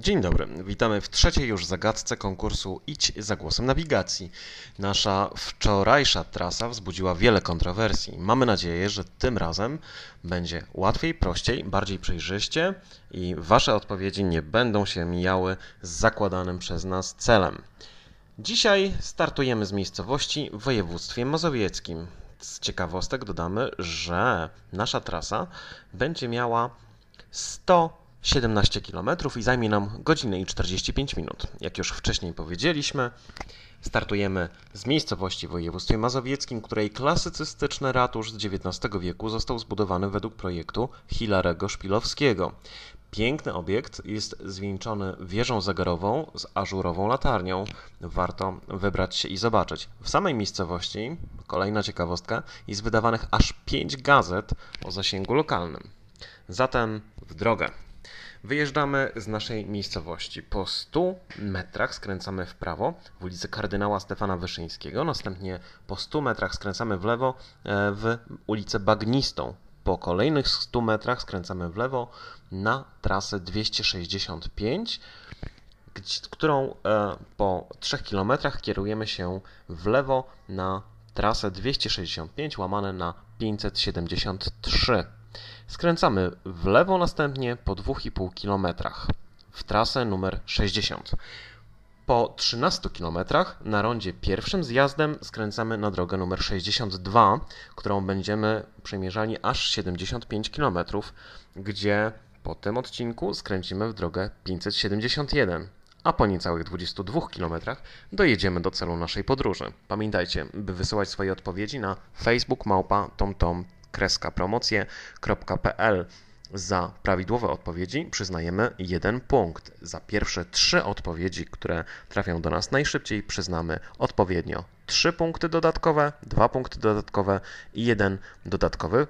Dzień dobry, witamy w trzeciej już zagadce konkursu Idź za głosem nawigacji. Nasza wczorajsza trasa wzbudziła wiele kontrowersji. Mamy nadzieję, że tym razem będzie łatwiej, prościej, bardziej przejrzyście i Wasze odpowiedzi nie będą się mijały z zakładanym przez nas celem. Dzisiaj startujemy z miejscowości w województwie mazowieckim. Z ciekawostek dodamy, że nasza trasa będzie miała 117 km i zajmie nam godzinę i 45 minut. Jak już wcześniej powiedzieliśmy, startujemy z miejscowości w województwie mazowieckim, której klasycystyczny ratusz z XIX wieku został zbudowany według projektu Hilarego Szpilowskiego. Piękny obiekt jest zwieńczony wieżą zegarową z ażurową latarnią. Warto wybrać się i zobaczyć. W samej miejscowości, kolejna ciekawostka, jest wydawanych aż 5 gazet o zasięgu lokalnym. Zatem w drogę. Wyjeżdżamy z naszej miejscowości. Po 100 metrach skręcamy w prawo w ulicę kardynała Stefana Wyszyńskiego. Następnie po 100 metrach skręcamy w lewo e, w ulicę Bagnistą. Po kolejnych 100 metrach skręcamy w lewo na trasę 265, którą e, po 3 km kierujemy się w lewo na trasę 265 łamane na 573. Skręcamy w lewo następnie po 2,5 km w trasę numer 60. Po 13 km na rondzie pierwszym zjazdem skręcamy na drogę numer 62, którą będziemy przemierzali aż 75 km, gdzie po tym odcinku skręcimy w drogę 571 a po niecałych 22 km dojedziemy do celu naszej podróży. Pamiętajcie, by wysyłać swoje odpowiedzi na facebook małpa tomtom promocje.pl. Za prawidłowe odpowiedzi przyznajemy jeden punkt. Za pierwsze trzy odpowiedzi, które trafią do nas najszybciej, przyznamy odpowiednio trzy punkty dodatkowe, dwa punkty dodatkowe i jeden dodatkowy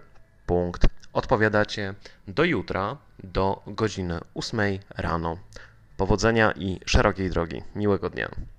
punkt. Odpowiadacie do jutra, do godziny 8 rano. Powodzenia i szerokiej drogi. Miłego dnia.